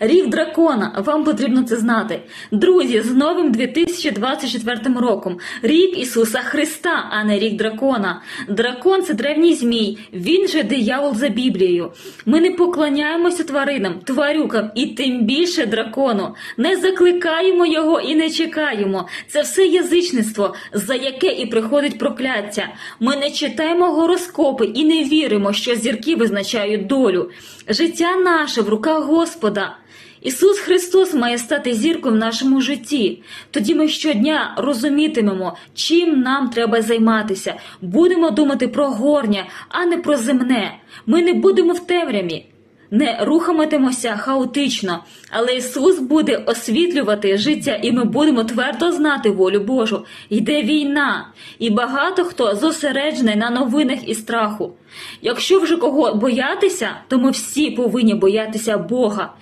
Рік дракона, вам потрібно це знати. Друзі, з новим 2024 роком. Рік Ісуса Христа, а не рік дракона. Дракон це древній змій, він же диявол за Біблією. Ми не поклоняємося тваринам, тварюкам і тим більше дракону. Не закликаємо його і не чекаємо. Це все язичництво, за яке і приходить прокляття. Ми не читаємо гороскопи і не віримо, що зірки визначають долю. Життя наше в руках Господа. Ісус Христос має стати зіркою в нашому житті. Тоді ми щодня розумітимемо, чим нам треба займатися. Будемо думати про горнє, а не про земне. Ми не будемо в темряві. Не рухатимемося хаотично, але Ісус буде освітлювати життя, і ми будемо твердо знати волю Божу. Йде війна, і багато хто зосереджений на новинах і страху. Якщо вже кого боятися, то ми всі повинні боятися Бога.